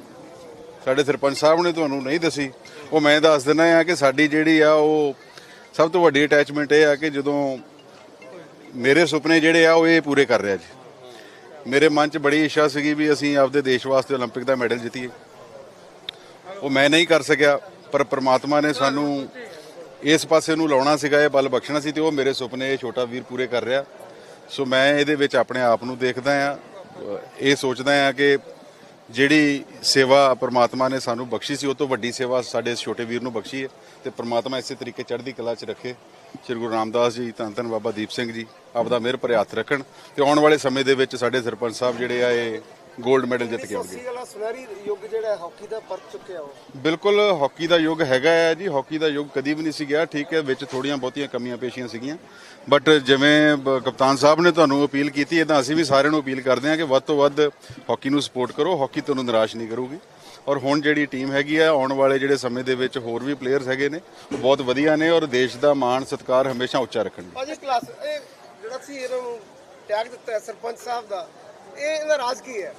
ਸਾਡੇ ਸਰਪੰਚ ਸਾਹਿਬ ਨੇ ਤੁਹਾਨੂੰ ਨਹੀਂ ਦੱਸੀ ਉਹ ਮੈਂ ਦੱਸ ਦਿੰਦਾ ਆ ਕਿ ਸਾਡੀ ਜਿਹੜੀ ਆ ਉਹ ਸਭ ਤੋਂ ਵੱਡੀ ਅਟੈਚਮੈਂਟ ਇਹ ਆ ਕਿ ਜਦੋਂ ਮੇਰੇ ਸੁਪਨੇ ਜਿਹੜੇ ਆ ਉਹ ਇਹ ਪੂਰੇ ਕਰ ਰਿਹਾ ਜੀ ਮੇਰੇ ਮਨ 'ਚ ਬੜੀ ਇੱਛਾ ਸੀਗੀ ਵੀ ਅਸੀਂ ਆਪਦੇ ਦੇਸ਼ ਵਾਸਤੇ 올림픽 ਦਾ ਮੈਡਲ ਜਿੱਤੀਏ ਉਹ ਮੈਂ ਨਹੀਂ ਕਰ ਸਕਿਆ, ਪਰ ਪ੍ਰਮਾਤਮਾ ਨੇ ਸਾਨੂੰ ਇਸ ਪਾਸੇ ਨੂੰ ਲਾਉਣਾ ਸੀਗਾ, ਇਹ ਬਲ ਬਖਸ਼ਣਾ ਸੀ ਤੇ ਉਹ ਮੇਰੇ ਸੁਪਨੇ ਇਹ ਛੋਟਾ ਵੀਰ ਪੂਰੇ ਕਰ ਰਿਹਾ। ਸੋ ਮੈਂ ਇਹਦੇ ਵਿੱਚ ਆਪਣੇ ਆਪ ਨੂੰ ਦੇਖਦਾ ਆ ਇਹ ਸੋਚਦਾ ਆ ਕਿ ਜਿਹੜੀ ਸੇਵਾ ਪ੍ਰਮਾਤਮਾ ਨੇ ਸਾਨੂੰ ਬਖਸ਼ੀ ਸੀ, ਉਹ ਤੋਂ ਵੱਡੀ ਸੇਵਾ ਸਾਡੇ ਇਸ ਛੋਟੇ ਵੀਰ ਨੂੰ ਬਖਸ਼ੀ ਹੈ ਤੇ ਪ੍ਰਮਾਤਮਾ ਇਸੇ ਤਰੀਕੇ ਚੜ੍ਹਦੀ ਕਲਾ 'ਚ ਰੱਖੇ। ਸ੍ਰੀ ਗੁਰੂ ਰਾਮਦਾਸ ਜੀ, ਧੰਨ ਧੰਨ ਬਾਬਾ ਦੀਪ ਸਿੰਘ ਜੀ, ਆਪਦਾ ਮਿਹਰ ਭਰੇ ਹੱਥ ਰੱਖਣ ਤੇ ਆਉਣ ਵਾਲੇ ਸਮੇਂ ਦੇ ਵਿੱਚ ਸਾਡੇ ਸਰਪੰਚ ਸਾਹਿਬ ਜਿਹੜੇ ਆ, ਇਹ 골ਡ ਮੈਡਲ ਜਿੱਤ ਕੇ ਆਉਣਗੇ। 1980 ਵਾਲਾ ਸੁਨਹਿਰੀ ਯੁੱਗ ਜਿਹੜਾ ਹੈ ਹਾਕੀ ਦਾ ਪਰਤ ਚੁੱਕਿਆ ਉਹ। ਬਿਲਕੁਲ ਹਾਕੀ ਦਾ ਯੁੱਗ ਹੈਗਾ ਹੈ ਜੀ। ਹਾਕੀ ਦਾ ਯੁੱਗ ਕਦੀ ਵੀ ਨਹੀਂ ਸੀ ਗਿਆ ਠੀਕ ਹੈ ਵਿੱਚ ਥੋੜੀਆਂ ਬਹੁਤੀਆਂ ਕਮੀਆਂ ਪੇਸ਼ੀਆਂ ਸੀਗੀਆਂ। ਬਟ ਜਿਵੇਂ ਬ- ਕਪਤਾਨ ਸਾਹਿਬ ਨੇ ਤੁਹਾਨੂੰ ਅਪੀਲ ਕੀਤੀ ਇਦਾਂ ਅਸੀਂ ਵੀ ਸਾਰਿਆਂ ਨੂੰ ਅਪੀਲ ਕਰਦੇ ਹਾਂ ਕਿ ਵੱਧ ਤੋਂ ਵੱਧ ਹਾਕੀ ਨੂੰ ਸਪੋਰਟ ਕਰੋ। ਹਾਕੀ ਤੁਹਾਨੂੰ ਨਿਰਾਸ਼ ਨਹੀਂ ਕਰੂਗੀ। ਔਰ ਹੁਣ ਜਿਹੜੀ ਟੀਮ ਹੈਗੀ ਆ ਆਉਣ ਵਾਲੇ ਜਿਹੜੇ ਸਮੇਂ ਦੇ ਵਿੱਚ ਹੋਰ ਵੀ ਪਲੇਅਰਸ ਹੈਗੇ ਨੇ ਉਹ ਬਹੁਤ ਵਧੀਆ ਨੇ ਔਰ ਦੇਸ਼ ਦਾ ਮਾਣ ਸਤਿਕਾਰ ਹਮੇਸ਼ਾ ਉੱਚਾ ਰੱਖਣਗੇ। ਭਾਜੀ ਕਲਾਸ ਇਹ ਜਿਹੜਾ ਸੀ ਇਹਨਾਂ ਨੂੰ ਟੈਗ ਦਿੱਤਾ ਹੈ ਸਰਪੰਚ ਸਾਹਿਬ ਦਾ ਇਹ ਇਹਦਾ ਰਾਜ ਕੀ ਹੈ?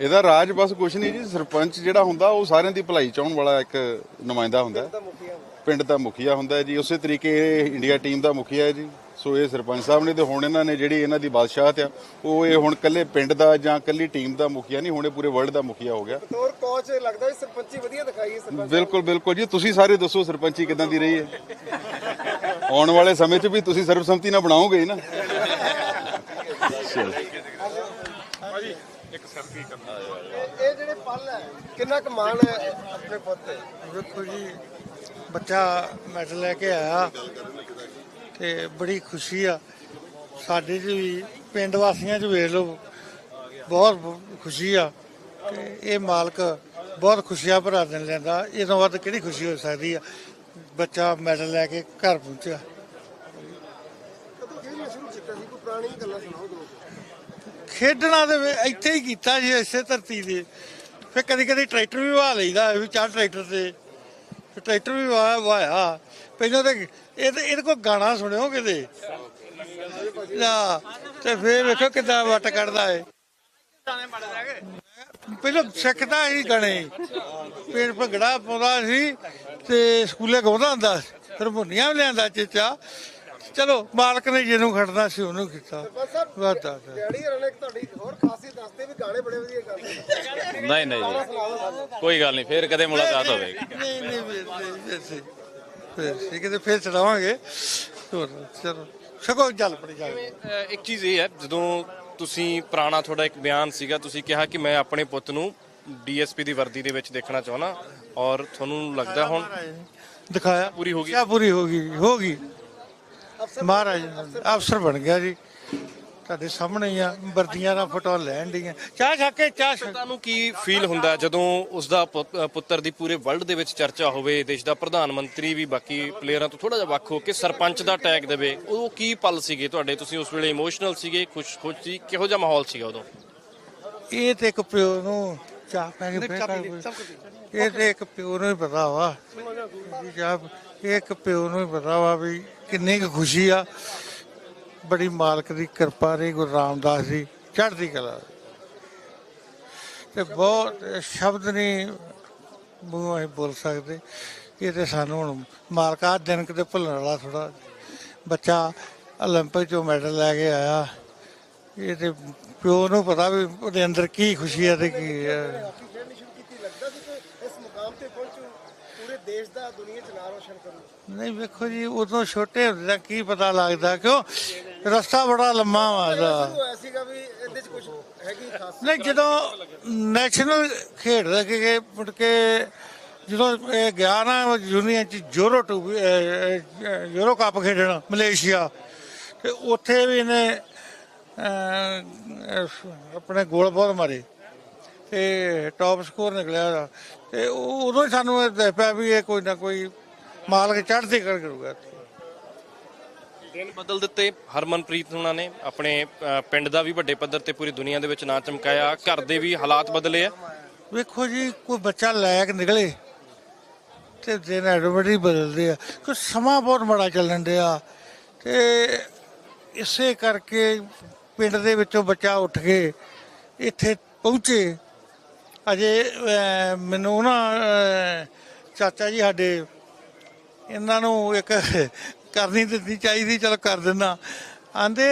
ਇਹਦਾ ਰਾਜ ਬਸ ਕੁਝ ਨਹੀਂ ਜੀ ਸਰਪੰਚ ਜਿਹੜਾ ਹੁੰਦਾ ਉਹ ਸਾਰਿਆਂ ਦੀ ਭਲਾਈ ਚਾਹਣ ਵਾਲਾ ਇੱਕ ਨੁਮਾਇੰਦਾ ਹੁੰਦਾ ਪਿੰਡ ਦਾ ਮੁਖੀਆ ਹੁੰਦਾ। ਹੈ ਜੀ ਉਸੇ ਤਰੀਕੇ ਇਹ ਇੰਡੀਆ ਟੀਮ ਦਾ ਮੁਖੀਆ ਹੈ ਜੀ। ਸੋ ਇਹ ਸਰਪੰਚ ਸਾਹਿਬ ਨੇ ਤੇ ਹੁਣ ਇਹਨਾਂ ਨੇ ਜਿਹੜੀ ਇਹਨਾਂ ਦੀ ਬਾਦਸ਼ਾਹਤ ਆ ਉਹ ਇਹ ਹੁਣ ਕੱਲੇ ਪਿੰਡ ਦਾ ਜਾਂ ਕੱਲੀ ਟੀਮ ਦਾ ਮੁਖੀਆ ਨਹੀਂ ਹੁਣ ਇਹ ਪੂਰੇ ਵਰਲਡ ਦਾ ਮੁਖੀਆ ਹੋ ਗਿਆ। ਤੋਰ ਕੋਚ ਲੱਗਦਾ ਵੀ ਸਰਪੰਚੀ ਵਧੀਆ ਦਿਖਾਈ ਹੈ ਸਰਪੰਚ ਬਿਲਕੁਲ ਬਿਲਕੁਲ ਜੀ ਤੁਸੀਂ ਸਾਰੇ ਦੱਸੋ ਸਰਪੰਚੀ ਕਿਦਾਂ ਦੀ ਰਹੀ ਹੈ। ਆਉਣ ਵਾਲੇ ਸਮੇਂ 'ਚ ਵੀ ਤੁਸੀਂ ਸਰਬਸੰਮਤੀ ਨਾਲ ਬਣਾਓਗੇ ਹੀ ਨਾ। ਇਹ ਇਹ ਜਿਹੜੇ ਪਲ ਹੈ ਕਿੰਨਾ ਕੁ ਮਾਣ ਹੈ ਆਪਣੇ ਪੁੱਤ ਤੇ? ਵੇਖੋ ਜੀ ਬੱਚਾ ਮੈਡਲ ਲੈ ਕੇ ਆਇਆ ਤੇ ਬੜੀ ਖੁਸ਼ੀ ਆ। ਸਾਡੇ 'ਚ ਵੀ ਪਿੰਡ ਵਾਸੀਆਂ 'ਚ ਵੇਖ ਲਓ ਬਹੁਤ ਖੁਸ਼ੀ ਆ। ਤੇ ਇਹ ਮਾਲਕ ਬਹੁਤ ਖੁਸ਼ੀਆਂ ਭਰਾ ਦਿਨ ਲੈਂਦਾ ਇਹ ਤੋਂ ਵੱਧ ਕਿਹੜੀ ਖੁਸ਼ੀ ਹੋ ਸਕਦੀ ਆ? ਬੱਚਾ ਮੈਡਲ ਲੈ ਕੇ ਘਰ ਪਹੁੰਚਿਆ। ਕਦੋਂ ਖੇਡਣਾ ਸ਼ੁਰੂ ਕੀਤਾ ਸੀ? ਕੋਈ ਪੁਰਾਣੀ ਗੱਲਾਂ ਸੁਣਾਓ ਖੇਡਣਾ ਤੇ ਵੇ- ਇੱਥੇ ਹੀ ਕੀਤਾ ਜੀ, ਇਸੇ ਧਰਤੀ ਤੇ। ਫਿਰ ਕਦੀ ਕਦੀ ਟਰੈਕਟਰ ਵੀ ਵਾਹ ਲਈਦਾ ਵੀ ਚਾਹ ਟਰੈਕਟਰ ਤੇ। ਫਿਰ ਟਰੈਕਟਰ ਵੀ ਵਾਹ ਵਾਇਆ ਪਹਿਲਾਂ ਤੇ ਇਹ ਤੇ ਇਹਦੇ ਕੋਲ ਗਾਣਾ ਸੁਣਿਓ ਕਿਤੇ। ਲਾ, ਤੇ ਫਿਰ ਵੇਖੋ ਕਿਦਾਂ ਵੱਟ ਕੱਢਦਾ ਏ ਪਹਿਲਾਂ ਸਿੱਖਦਾ ਸੀ ਗਾਣੇ। ਪੇੜ ਭੰਗੜਾ ਪਾਉਂਦਾ ਸੀ ਤੇ ਸਕੂਲੇ ਗਾਉਂਦਾ ਹੁੰਦਾ ਸੀ। ਫਿਰ ਹਾਰਮੋਨੀਅਮ ਵੀ ਲਿਆਂਦਾ ਚੇਚਾ। ਚਲੋ ਮਾਲਕ ਨੇ ਜਿਹਨੂੰ ਖੜਨਾ ਸੀ ਉਹਨੂੰ ਕੀਤਾ ਬਸ ਡੈਡੀ ਹਰਾਂ ਨੇ ਇੱਕ ਤੁਹਾਡੀ ਹੋਰ ਖਾਸੀਅਤ ਦੱਸਦੇ ਵੀ ਗਾਣੇ ਬੜੇ ਵਧੀਆ ਗਾਉਂਦੇ ਨਹੀਂ ਨਹੀਂ ਜੀ ਕੋਈ ਗੱਲ ਨਹੀਂ ਫੇਰ ਕਦੇ ਮੁਲਾਕਾਤ ਹੋਵੇਗੀ ਨਹੀਂ ਨਹੀਂ ਵੈਸੇ ਫਿਰ ਠੀਕ ਹੈ ਫਿਰ ਚਲਾਵਾਂਗੇ ਹੋਰ ਚਲੋ ਸਕੋ ਚੱਲ ਪੜੀ ਜਾਵੇ ਇੱਕ ਚੀਜ਼ ਇਹ ਹੈ ਜਦੋਂ ਤੁਸੀਂ ਪੁਰਾਣਾ ਤੁਹਾਡਾ ਇੱਕ ਬਿਆਨ ਸੀਗਾ ਤੁਸੀਂ ਕਿਹਾ ਕਿ ਮੈਂ ਆਪਣੇ ਪੁੱਤ ਨੂੰ ਡੀਐਸਪੀ ਦੀ ਵਰਦੀ ਦੇ ਵਿੱਚ ਦੇਖਣਾ ਚਾਹੁੰਦਾ ਔਰ ਤੁਹਾਨੂੰ ਲੱਗਦਾ ਹੁਣ ਦਿਖਾਇਆ ਪੂਰੀ ਹੋ ਗਈ? ਕਿਆ ਪੂਰੀ ਹੋ ਗਈ ਹੋ ਗਈ ਮਹਾਰਾਜ ਅਫਸਰ ਬਣ ਗਿਆ ਜੀ। ਤੁਹਾਡੇ ਸਾਹਮਣੇ ਹੀ ਆ ਵਰਦੀਆਂ ਦਾ ਫੋਟੋ ਲੈਣ ਦੀਆਂ ਚਾਹ ਛੱਕ ਕੇ ਚਾਹ ਛੱਕ। ਤੁਹਾਨੂੰ ਕੀ ਫੀਲ ਹੁੰਦਾ ਜਦੋਂ ਉਸ ਦਾ ਪੁੱਤ- ਪੁੱਤਰ ਦੀ ਪੂਰੇ ਵਰਲਡ ਦੇ ਵਿੱਚ ਚਰਚਾ ਹੋਵੇ ਦੇਸ਼ ਦਾ ਪ੍ਰਧਾਨ ਮੰਤਰੀ ਵੀ ਬਾਕੀ ਪਲੇਅਰਾਂ ਤੋਂ ਥੋੜਾ ਜਿਹਾ ਵੱਖ ਹੋ ਕੇ ਸਰਪੰਚ ਦਾ ਟੈਗ ਦੇਵੇ ਉਹ ਕੀ ਪਲ ਸੀਗੇ ਤੁਹਾਡੇ? ਤੁਸੀਂ ਉਸ ਵੇਲੇ ਇਮੋਸ਼ਨਲ ਸੀਗੇ ਖੁਸ਼ ਖੁਸ਼ ਸੀ? ਕਿਹੋ ਜਿਹਾ ਮਾਹੌਲ ਸੀਗਾ ਉਦੋਂ? ਇਹ ਤੇ ਇੱਕ ਪਿਓ ਨੂੰ ਚਾਹ ਪੈ ਕੇ ਬੇਕਾਰ ਇਹ ਤੇ ਇੱਕ ਪਿਓ ਨੂੰ ਹੀ ਪਤਾ ਵਾ ਜੀ ਚਾਹ ਇਹ ਇੱਕ ਪਿਓ ਨੂੰ ਹੀ ਪਤਾ ਵਾ ਵੀ ਕਿੰਨੀ ਕੁ ਖੁਸ਼ੀ ਆ ਬੜੀ ਮਾਲਕ ਦੀ ਕਿਰਪਾ ਰਹੀ ਗੁਰੂ ਰਾਮਦਾਸ ਦੀ ਚੜ੍ਹਦੀ ਕਲਾ ਤੇ ਬਹੁਤ ਸ਼ਬਦ ਨਹੀਂ ਮੂੰਹੋਂ ਅਸੀਂ ਬੋਲ ਸਕਦੇ ਇਹ ਤੇ ਸਾਨੂੰ ਹੁਣ ਮਾਲਕਾ ਦਿਨ ਕਿਤੇ ਭੁੱਲਣ ਵਾਲਾ ਥੋੜਾ ਬੱਚਾ 올림픽 ਚੋਂ ਮੈਡਲ ਲੈ ਕੇ ਆਇਆ ਇਹ ਤੇ ਪਿਓ ਨੂੰ ਪਤਾ ਵੀ ਉਹਦੇ ਅੰਦਰ ਕੀ ਖੁਸ਼ੀ ਹੈ ਤੇ ਕੀ ਹੈ ਦੇਸ਼ ਦਾ ਦੁਨੀਆ ਚ ਨਾਂ ਰੋਸ਼ਨ ਕਰੂ। ਨਹੀਂ ਵੇਖੋ ਜੀ ਉਦੋਂ ਛੋਟੇ ਹੁੰਦੇ ਦਾ ਕੀ ਪਤਾ ਲੱਗਦਾ ਕਿਉਂ? ਰਸਤਾ ਬੜਾ ਲੰਮਾ ਵਾ ਇਹਦਾ। ਹੋਇਆ ਸੀਗਾ ਵੀ ਇਹਦੇ ਚ ਕੁਝ ਹੈਗੀ ਖਾਸ ਨਹੀਂ ਜਦੋਂ ਨੈਸ਼ਨਲ ਖੇਡਦਾ ਕਿ ਮੁੜ ਕੇ ਜਦੋਂ ਇਹ ਗਿਆ ਨਾ ਚ ਯੂਰੋ ਟੂ ਯੂਰੋ ਕੱਪ ਖੇਡਣ ਮਲੇਸ਼ੀਆ ਤੇ ਉੱਥੇ ਵੀ ਇਹਨੇ ਆਪਣੇ ਗੋਲ ਬਹੁਤ ਮਾਰੇ। ਤੇ ਟੌਪ ਸਕੋਰ ਨਿਕਲਿਆ। ਤੇ ਉਹ- ਉਦੋਂ ਹੀ ਸਾਨੂੰ ਇਹ ਦਿਖ ਪਿਆ ਵੀ ਇਹ ਕੋਈ ਨਾ ਕੋਈ ਮਾਲਕ ਚੜ੍ਹਦੀ ਕਰ ਕਰੂਗਾ ਦਿਨ ਬਦਲ ਦਿੱਤੇ ਹਰਮਨਪ੍ਰੀਤ ਉਹਨਾਂ ਨੇ। ਆਪਣੇ ਅ, ਪਿੰਡ ਦਾ ਵੀ ਵੱਡੇ ਪੱਧਰ ਤੇ ਪੂਰੀ ਦੁਨੀਆ ਦੇ ਵਿੱਚ ਨਾਂ ਚਮਕਾਇਆ। ਘਰ ਦੇ ਵੀ ਹਾਲਾਤ ਬਦਲੇ ਆ। ਵੇਖੋ ਜੀ ਕੋਈ ਬੱਚਾ ਲਾਇਕ ਨਿਕਲੇ ਤੇ ਦਿਨ ਐਡਮਿਟ ਬਦਲਦੇ ਆ। ਕਿ ਸਮਾਂ ਬਹੁਤ ਬੜਾ ਚੱਲਣ ਡਿਆ। ਤੇ ਇਸੇ ਕਰਕੇ ਪਿੰਡ ਦੇ ਵਿੱਚੋਂ ਬੱਚਾ ਉੱਠ ਕੇ ਇੱਥੇ ਪਹੁੰਚੇ। ਅਜੇ ਮੈਨੂੰ ਨਾ ਚਾਚਾ ਜੀ ਸਾਡੇ, ਇਹਨਾਂ ਨੂੰ ਇੱਕ ਕਰਨੀ ਦਿੱਤੀ ਚਾਹੀਦੀ, ਚਲੋ ਕਰ ਦਿੰਦਾ। ਆਂਦੇ,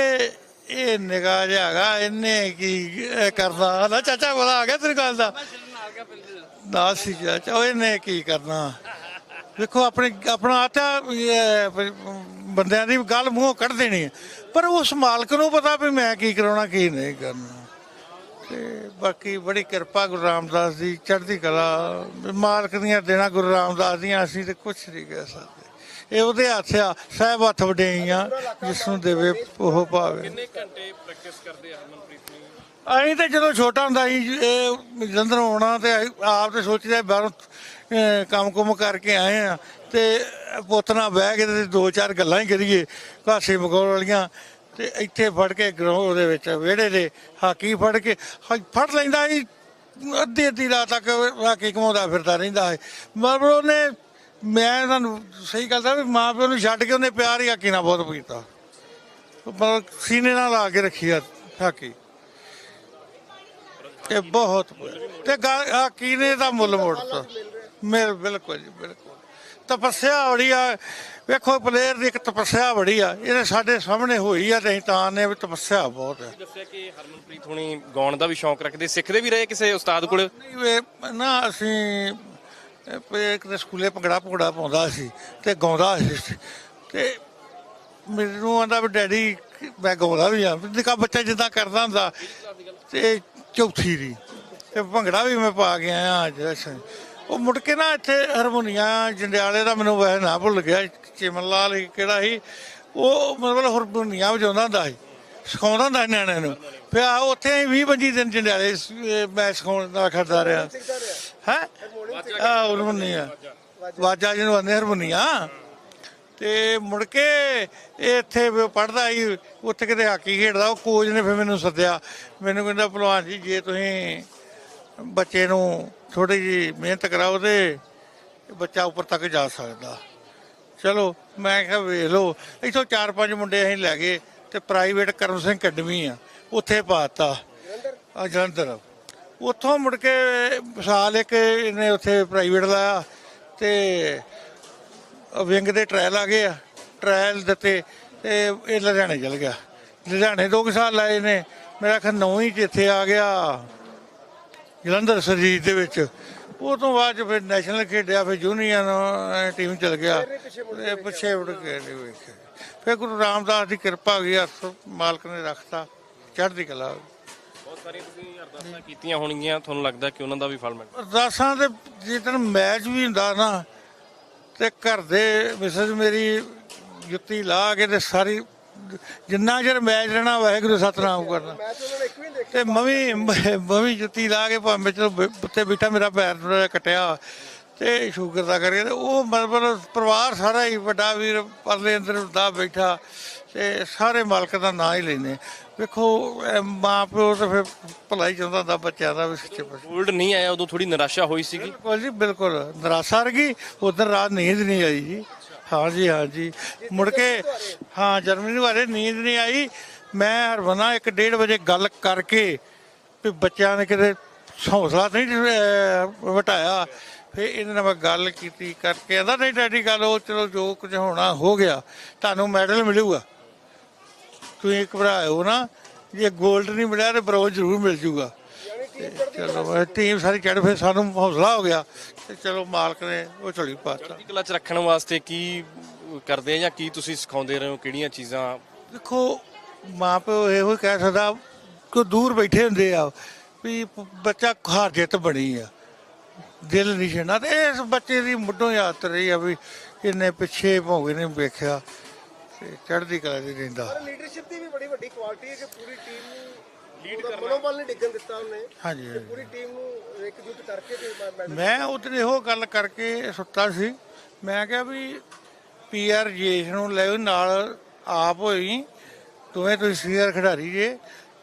ਇਹ ਨਿਗਾਹ ਜਿਹਾ ਹੈਗਾ, ਇਹਨੇ ਕੀ ਇਹ ਕਰਨਾ? ਨਾ ਚਾਚਾ ਬੋਲਾ ਆ ਗਿਆ ਤੇਰੀ ਗੱਲ ਦਾ। ਨਾ ਹੀ ਚਾਚਾ ਉਹ ਇਹਨੇ ਕੀ ਕਰਨਾ? ਦੇਖੋ, ਆਪਣੇ, ਆਪਣਾ ਆਟਾ ਬੰਦਿਆਂ ਦੀ ਗੱਲ ਮੂੰਹੋਂ ਕੱਢ ਦੇਣੀ ਪਰ ਉਸ ਮਾਲਕ ਨੂੰ ਪਤਾ ਵੀ ਮੈਂ ਕੀ ਕਰਾਉਣਾ, ਕੀ ਨਹੀਂ ਕਰਨਾ। ਤੇ ਬਾਕੀ ਬੜੀ ਕਿਰਪਾ ਗੁਰੂ ਰਾਮਦਾਸ ਦੀ ਚੜ੍ਹਦੀ ਕਲਾ ਮਾਲਕ ਦੀਆਂ ਦੇਣਾ ਗੁਰੂ ਰਾਮਦਾਸ ਦੀਆਂ ਅਸੀਂ ਤੇ ਕੁਝ ਨਹੀਂ ਕਹਿ ਸਕਦੇ। ਇਹ ਉਹਦੇ ਹੱਥ ਆ ਸਾਹਿਬ ਹੱਥ ਵਡਿਆਈਆਂ ਜਿਸ ਨੂੰ ਦੇਵੇ ਉਹ ਪਾਵੇ ਕਿੰਨੇ ਘੰਟੇ ਪ੍ਰੈਕਟਿਸ ਕਰਦੇ ਹਰਮਨਪ੍ਰੀਤ ਨੇ ਅਸੀਂ ਤੇ ਜਦੋਂ ਛੋਟਾ ਹੁੰਦਾ ਸੀ ਇਹ ਜਲੰਧਰ ਆਉਣਾ ਤੇ ਆਪ ਤੇ ਸੋਚਦੇ ਬਾਹਰੋਂ ਕੰਮ-ਕੁਮ ਕਰਕੇ ਆਏ ਆ। ਤੇ ਪੁੱਤ ਨਾਲ ਬਹਿ ਕੇ ਤੇ ਦੋ ਚਾਰ ਗੱਲਾਂ ਹੀ ਕਰੀਏ ਘਾਸੇ ਮਗੌਲ ਵਾਲੀਆਂ। ਤੇ ਇੱਥੇ ਫੜ ਕੇ ਗਰਾਊਂਡ ਦੇ ਵਿੱਚ, ਵਿਹੜੇ ਦੇ ਹਾਕੀ ਫੜ ਕੇ, ਹ- ਫੜ ਲੈਂਦਾ ਸੀ। ਅੱਧੀ ਅੱਧੀ ਰਾਤ ਤੱਕ ਹਾਕੀ ਘੁਮਾਉਂਦਾ ਫਿਰਦਾ ਰਹਿੰਦਾ ਹੈ ਮਤਲਬ ਉਹਨੇ, ਮੈਂ ਤੁਹਾਨੂੰ ਸਹੀ ਗੱਲ ਦਾ ਵੀ ਮਾਂ ਪਿਓ ਨੂੰ ਛੱਡ ਕੇ ਉਹਨੇ ਪਿਆਰ ਹੀ ਹਾਕੀ ਨਾਲ ਬਹੁਤ ਕੀਤਾ। ਮਤਲਬ ਸੀਨੇ ਨਾਲ ਲਾ ਕੇ ਰੱਖੀ ਆ ਹਾਕੀ। ਇਹ ਬਹੁਤ ਤੇ ਗਾ- ਆਹ ਕੀਨੇ ਦਾ ਮੁੱਲ ਮੋੜਤਾ। ਮੇਰੇ, ਬਿਲਕੁਲ ਜੀ, ਬਿਲਕੁਲ। ਤਪੱਸਿਆ ਬੜੀ ਆ। ਵੇਖੋ ਪਲੇਅਰ ਦੀ ਇੱਕ ਤਪੱਸਿਆ ਬੜੀ ਆ ਇਹਦੇ ਸਾਡੇ ਸਾਹਮਣੇ ਹੋਈ ਆ ਤੇ ਅਸੀਂ ਤਾਂ ਨੇ ਵੀ ਤਪੱਸਿਆ ਬਹੁਤ ਹੈ ਦੱਸਿਆ ਕਿ ਹਰਮਨਪ੍ਰੀਤ ਹੁਣੀ ਗਾਉਣ ਦਾ ਵੀ ਸ਼ੌਂਕ ਰੱਖਦੇ ਸਿੱਖਦੇ ਵੀ ਰਹੇ ਕਿਸੇ ਉਸਤਾਦ ਕੋਲ? ਨਹੀਂ ਵੇ ਨਾ ਅਸੀਂ ਇੱਕ ਤਾਂ ਸਕੂਲੇ ਭੰਗੜਾ ਭੰਗੜਾ ਪਾਉਂਦਾ ਸੀ ਤੇ ਗਾਉਂਦਾ ਸੀ। ਤੇ ਮੈਨੂੰ ਆਂਦਾ ਵੀ ਡੈਡੀ ਮੈਂ ਗਾਉਂਦਾ ਵੀ ਆ ਨਿੱਕਾ ਬੱਚਾ ਜਿੱਦਾਂ ਕਰਦਾ ਹੁੰਦਾ। ਤੇ ਚੌਥੀ ਦੀ ਤੇ ਭੰਗੜਾ ਵੀ ਮੈਂ ਪਾ ਕੇ ਆਇਆ ਅੱਜ। ਅੱਛਾ। ਉਹ ਮੁੜ ਕੇ ਨਾ ਇੱਥੇ ਹਾਰਮੋਨੀਆ ਜੰਡਿਆਲੇ ਦਾ ਮੈਨੂੰ ਵੈਸੇ ਨਾ ਭੁੱਲ ਗਿਆ। ਚਿਮਨ ਲਾਲ ਹੀ ਕਿਹੜਾ ਸੀ, ਉਹ ਮਤਲਬ ਹਾਰਮੋਨੀਆ ਵਜਾਉਂਦਾ ਹੁੰਦਾ ਸੀ, ਸਿਖਾਉਂਦਾ ਹੁੰਦਾ ਸੀ ਨਿਆਣਿਆਂ ਨੂੰ। ਫਿਰ ਆ ਉੱਥੇ 20 25 ਦਿਨ ਜੰਡਿਆਲੇ ਸ- ਮੈਂ ਸਿਖਾਉਣ ਦਾ ਕਰਦਾ ਰਿਹਾ। ਹੈ? ਆ ਹਾਰਮੋਨੀਆ ਵਾਜਾ ਜਿਹਨੂੰ ਆਂਦੇ ਹਾਰਮੋਨੀਆ ਤੇ ਮੁੜ ਕੇ ਇਹ ਇੱਥੇ ਪੜਦਾ ਸੀ, ਉੱਥੇ ਕਿਤੇ ਹਾਕੀ ਖੇਡਦਾ, ਉਹ ਕੋਚ ਨੇ ਫਿਰ ਮੈਨੂੰ ਸੱਦਿਆ। ਮੈਨੂੰ ਕਹਿੰਦਾ, ਭਲਵਾਨ ਜੀ, ਜੇ ਤੁਸੀਂ ਬੱਚੇ ਨੂੰ ਥੋੜੀ ਜੀ ਮਿਹਨਤ ਕਰਾਓ ਤੇ ਬੱਚਾ ਉੱਪਰ ਤੱਕ ਜਾ ਸਕਦਾ। ਚਲੋ, ਮੈਂ ਕਿਹਾ ਵੇਖ ਲਓ, ਇੱਥੋਂ ਚਾਰ ਪੰਜ ਮੁੰਡੇ ਅਸੀਂ ਲੈ ਗਏ ਤੇ ਪ੍ਰਾਈਵੇਟ ਕਰਮ ਸਿੰਘ ਅਕੈਡਮੀ ਆ, ਉੱਥੇ ਪਾਤਾ। ਆ ਜਲੰਧਰ। ਉੱਥੋਂ ਮੁੜ ਕੇ ਸਾਲ ਇੱਕ ਇਹਨੇ ਉੱਥੇ ਪ੍ਰਾਈਵੇਟ ਲਾਇਆ ਤੇ ਵਿੰਗ ਦੇ ਟ੍ਰਾਇਲ ਆ ਗਏ ਆ ਟ੍ਰਾਇਲ ਦਿੱਤੇ ਤੇ ਇਹ ਲੁਧਿਆਣੇ ਚਲ ਗਿਆ। ਲੁਧਿਆਣੇ ਦੋ ਕੁ ਸਾਲ ਲਾਏ ਨੇ ਮੇਰਾ ਖਿਆਲ ਨੌਵੀਂ ਚ ਇੱਥੇ ਆ ਗਿਆ ਜਲੰਧਰ ਸਰਜੀਤ ਦੇ ਵਿੱਚ। ਉਹ ਤੋਂ ਬਾਅਦ 'ਚ ਫਿਰ ਨੈਸ਼ਨਲ ਖੇਡਿਆ ਫਿਰ ਜੂਨੀਅਰ ਟੀਮ ਚਲ ਗਿਆ। ਤੇ ਪਿੱਛੇ ਉੜ ਕੇ ਨਹੀਂ ਵੇਖਿਆ। ਫਿਰ ਗੁਰੂ ਰਾਮਦਾਸ ਦੀ ਕਿਰਪਾ ਹੋਈ ਹੱਥ ਮਾਲਕ ਨੇ ਰੱਖਤਾ ਚੜ੍ਹਦੀ ਕਲਾ ਬਹੁਤ ਸਾਰੀਆਂ ਤੁਸੀਂ ਅਰਦਾਸਾਂ ਕੀਤੀਆਂ ਹੋਣਗੀਆਂ ਤੁਹਾਨੂੰ ਲੱਗਦਾ ਕਿ ਉਹਨਾਂ ਦਾ ਵੀ ਫਲ ਮਿਲ ਅਰਦਾਸਾਂ ਦੇ ਜਿੱਦਣ ਮੈਚ ਵੀ ਹੁੰਦਾ ਨਾ ਤੇ ਘਰ ਦੇ ਮਿਸਜ ਮੇਰੀ ਜੁੱਤੀ ਲਾ ਕੇ ਤੇ ਸਾਰੀ ਜਿੰਨਾ ਚਿਰ ਮੈਚ ਰਹਿਣਾ ਵਾਹਿਗੁਰੂ ਸਤਨਾਮ ਕਰਨਾ। ਮੈਂ ਤਾਂ ਉਹਨਾਂ ਨੇ ਇੱਕ ਵੀ ਨਹੀਂ ਦੇਖਿਆ। ਤੇ ਮਵੀ ਮਵੀ ਜੁੱਤੀ ਲਾ ਕੇ ਭਾਵੇਂ ਚਲੋ ਉੱਤੇ ਬੈਠਾ ਮੇਰਾ ਪੈਰ ਜਿਹਾ ਕੱਟਿਆ। ਤੇ ਸ਼ੂਗਰ ਦਾ ਕਰਕੇ ਤੇ ਉਹ ਮਤਲਬ ਪਰਿਵਾਰ ਸਾਰਾ ਹੀ ਵੱਡਾ ਵੀਰ ਪਰਲੇ ਅੰਦਰ ਦਾ ਬੈਠਾ ਤੇ ਸਾਰੇ ਮਾਲਕ ਦਾ ਨਾਂ ਹੀ ਲੈਂਦੇ। ਵੇਖੋ ਮਾਂ ਪਿਓ ਤਾਂ ਫਿਰ ਭਲਾਈ ਚਾਹੁੰਦਾ ਹੁੰਦਾ ਬੱਚਿਆਂ ਦਾ ਵੀ ਸੱਚੇ ਪਾਤਸ਼ਾਹ ਗੋਲਡ ਨਹੀਂ ਆਇਆ ਉਦੋਂ ਥੋੜੀ ਨਿਰਾਸ਼ਾ ਹੋਈ ਸੀਗੀ। ਬਿਲਕੁਲ ਜੀ ਬਿਲਕੁਲ। ਨਿਰਾਸ਼ਾ ਰਗੀ ਉਧਰ ਰਾਤ ਨੀਂਦ ਨਹੀਂ ਆਈ ਜੀ। ਹਾਂਜੀ ਹਾਂਜੀ। ਮੁੜ ਕੇ, ਹਾਂ ਜਰਮਨੀ ਬਾਰੇ ਨੀਂਦ ਨਹੀਂ ਆਈ। ਮੈਂ ਹਰਵਨਾ ਇੱਕ ਡੇਢ ਵਜੇ ਗੱਲ ਕਰਕੇ ਵੀ ਬੱਚਿਆਂ ਨੇ ਕਿਤੇ ਹੌਸਲਾ ਨਹੀਂ ਵਟਾਇਆ। ਫਿਰ ਇਹਨਾਂ ਨਾਲ ਮੈਂ ਗੱਲ ਕੀਤੀ ਕਰਕੇ ਕਹਿੰਦਾ ਨਹੀਂ ਡੈਡੀ, ਗੱਲ ਉਹ ਚਲੋ ਜੋ ਕੁਝ ਹੋਣਾ, ਹੋ ਗਿਆ। ਤੁਹਾਨੂੰ ਮੈਡਲ ਮਿਲੂਗਾ। ਤੁਸੀਂ ਘਬਰਾਇਓ ਨਾ। ਜੇ 골ਡ ਨਹੀਂ ਮਿਲਿਆ ਤੇ ਬਰੋਜ਼ ਜ਼ਰੂਰ ਮਿਲ ਜੂਗਾ। ਤੇ ਚਲੋ ਟੀਮ ਸਾਰੀ ਚੜ ਫਿਰ ਸਾਨੂੰ ਹੌਸਲਾ ਹੋ ਗਿਆ। ਤੇ ਚਲੋ ਮਾਲਕ ਨੇ ਉਹ ਝੋਲੀ ਪਾਤਾ। ਚੜ੍ਹਦੀ ਕਲਾ ਚ ਰੱਖਣ ਵਾਸਤੇ ਕੀ ਕਰਦੇ ਆ ਜਾਂ ਕੀ ਤੁਸੀਂ ਸਿਖਾਉਂਦੇ ਰਹੇ ਹੋ? ਕਿਹੜੀਆਂ ਚੀਜ਼ਾਂ? ਦੇਖੋ ਮਾਂ ਪਿਓ ਇਹੋ ਹੀ ਕਹਿ ਸਕਦਾ ਕਿ ਦੂਰ ਬੈਠੇ ਹੁੰਦੇ ਆ ਵੀ ਪ- ਬੱਚਾ ਹਾਰ ਜਿੱਤ ਬਣੀ ਆ। ਦਿਲ ਨਹੀਂ ਛੱਡਣਾ ਤੇ ਇਸ ਬੱਚੇ ਦੀ ਮੁੱਢੋਂ ਯਾਦ ਰਹੀ ਆ ਵੀ ਇਹਨੇ ਪਿੱਛੇ ਭੌਂਗੇ ਨੇ ਵੇਖਿਆ ਤੇ ਚੜ੍ਹਦੀ ਕਲਾ ਦੀ ਰਹਿੰਦਾ ਲੀਡਰਸ਼ਿਪ ਦੀ ਵੀ ਬੜੀ ਵੱਡੀ ਕੁਆਲਿਟੀ ਹੈ ਕਿ ਪੂਰੀ ਟੀਮ ਨੂੰ ਲੀਡ ਕਰਨਾ। ਮਨੋਬਲ ਨਹੀਂ ਡਿੱਗਣ ਦਿੱਤਾ ਉਹਨੇ। ਹਾਂਜੀ ਹਾਂਜੀ। ਪੂਰੀ ਟੀਮ ਨੂੰ ਇਕਜੁੱਟ ਕਰਕੇ ਤੇ ਮੈਂ- ਮੈਂ ਉਧਰ ਇਹੋ ਗੱਲ ਕਰਕੇ ਸੁੱਤਾ ਸੀ। ਮੈਂ ਕਿਹਾ ਵੀ ਪੀਆਰ ਜੇਸ਼ ਨੂੰ ਲੈ ਨਾਲ ਆਪ ਹੋਈ। ਦੋਵੇਂ ਤੁਸੀਂ ਸੀਨੀਅਰ ਖਿਡਾਰੀ ਜੇ।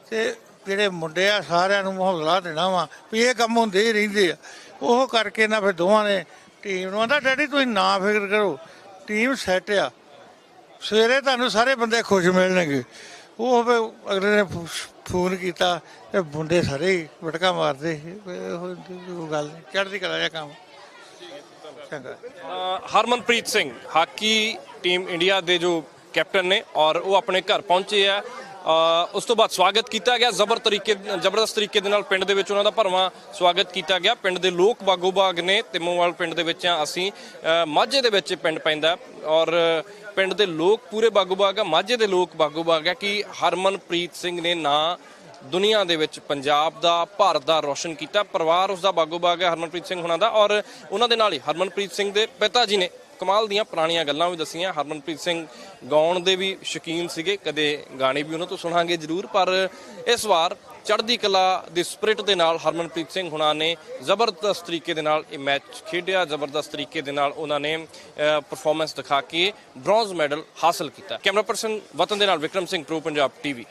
ਤੇ ਜਿਹੜੇ ਮੁੰਡੇ ਆ ਸਾਰਿਆਂ ਨੂੰ ਹੌਸਲਾ ਦੇਣਾ ਵਾ ਵੀ ਇਹ ਕੰਮ ਹੁੰਦੇ ਹੀ ਰਹਿੰਦੇ ਆ। ਉਹ ਕਰਕੇ ਨਾ ਫਿਰ ਦੋਵਾਂ ਨੇ ਟੀਮ ਨੂੰ ਆਂਦਾ ਡੈਡੀ ਤੁਸੀਂ ਨਾ ਫਿਕਰ ਕਰੋ। ਟੀਮ ਸੈੱਟ ਆ। ਸਵੇਰੇ ਤੁਹਾਨੂੰ ਸਾਰੇ ਬੰਦੇ ਖੁਸ਼ ਮਿਲਣਗੇ। ਉਹ ਫਿਰ ਅਗਲੇ ਨੇ ਫੋ- ਫੋਨ ਕੀਤਾ ਤੇ ਮੁੰਡੇ ਸਾਰੇ ਹੀ ਵਟਕਾ ਮਾਰਦੇ ਸੀ। ਉਹ ਉਹ ਗੱਲ ਨਹੀਂ ਚੜ੍ਹਦੀ ਕਲਾ ਜਿਹਾ ਕੰਮ। ਚੰਗਾ। ਅ, Harmanpreet Singh hockey team India ਦੇ ਜੋ ਕੈਪਟਨ ਨੇ ਔਰ ਉਹ ਆਪਣੇ ਘਰ ਪਹੁੰਚੇ ਆ। ਉਸ ਤੋਂ ਬਾਅਦ ਸਵਾਗਤ ਕੀਤਾ ਗਿਆ। ਜ਼ਬਰ ਤਰੀਕੇ, ਜ਼ਬਰਦਸਤ ਤਰੀਕੇ ਦੇ ਨਾਲ ਪਿੰਡ ਦੇ ਵਿੱਚ ਉਹਨਾਂ ਦਾ ਭਰਵਾਂ ਸਵਾਗਤ ਕੀਤਾ ਗਿਆ। ਪਿੰਡ ਦੇ ਲੋਕ ਬਾਗੋ ਬਾਗ ਨੇ ਤਿੰਮੋਵਾਲ ਪਿੰਡ ਦੇ ਵਿੱਚ ਆ ਅਸੀਂ ਮਾਝੇ ਦੇ ਵਿੱਚ ਪਿੰਡ ਪੈਂਦਾ ਔਰ ਪਿੰਡ ਦੇ ਲੋਕ ਪੂਰੇ ਬਾਗੋ ਬਾਗ ਆ। ਮਾਝੇ ਦੇ ਲੋਕ ਬਾਗੋ ਬਾਗ ਆ ਕਿ ਹਰਮਨਪ੍ਰੀਤ ਸਿੰਘ ਨੇ ਨਾਂ ਦੁਨੀਆ ਦੇ ਵਿੱਚ ਪੰਜਾਬ ਦਾ, ਭਾਰਤ ਦਾ ਰੋਸ਼ਨ ਕੀਤਾ। ਪਰਿਵਾਰ ਉਸ ਦਾ ਬਾਗੋ ਬਾਗ ਹੈ ਹਰਮਨਪ੍ਰੀਤ ਸਿੰਘ ਹੁਣਾਂ ਦਾ। ਔਰ ਉਹਨਾਂ ਦੇ ਨਾਲ ਹੀ ਹਰਮਨਪ੍ਰੀਤ ਸਿੰਘ ਦੇ ਪਿਤਾ ਜੀ ਨੇ ਕਮਾਲ ਦੀਆਂ ਪੁਰਾਣੀਆਂ ਗੱਲਾਂ ਵੀ ਦੱਸੀਆਂ। ਹਰਮਨਪ੍ਰੀਤ ਸਿੰਘ ਗਾਉਣ ਦੇ ਵੀ ਸ਼ੌਕੀਨ ਸੀਗੇ। ਕਦੇ ਗਾਣੇ ਵੀ ਉਹਨਾਂ ਤੋਂ ਸੁਣਾਂਗੇ ਜ਼ਰੂਰ, ਪਰ ਇਸ ਵਾਰ ਚੜ੍ਹਦੀ ਕਲਾ ਦੀ ਸਪਿਰਿਟ ਦੇ ਨਾਲ ਹਰਮਨਪ੍ਰੀਤ ਸਿੰਘ ਹੁਣਾਂ ਨੇ ਜ਼ਬਰਦਸਤ ਤਰੀਕੇ ਦੇ ਨਾਲ ਇਹ ਮੈਚ ਖੇਡਿਆ। ਜ਼ਬਰਦਸਤ ਤਰੀਕੇ ਦੇ ਨਾਲ ਉਹਨਾਂ ਨੇ ਪਰਫਾਰਮੈਂਸ ਦਿਖਾ ਕੇ ਬ੍ਰੌਂਜ਼ ਮੈਡਲ ਹਾਸਲ ਕੀਤਾ। ਕੈਮਰਾ ਪਰਸਨ ਵਤਨ ਦੇ ਨਾਲ ਵਿਕਰਮ ਸਿੰਘ, ਪ੍ਰੋ ਪੰਜਾਬ ਟੀਵੀ।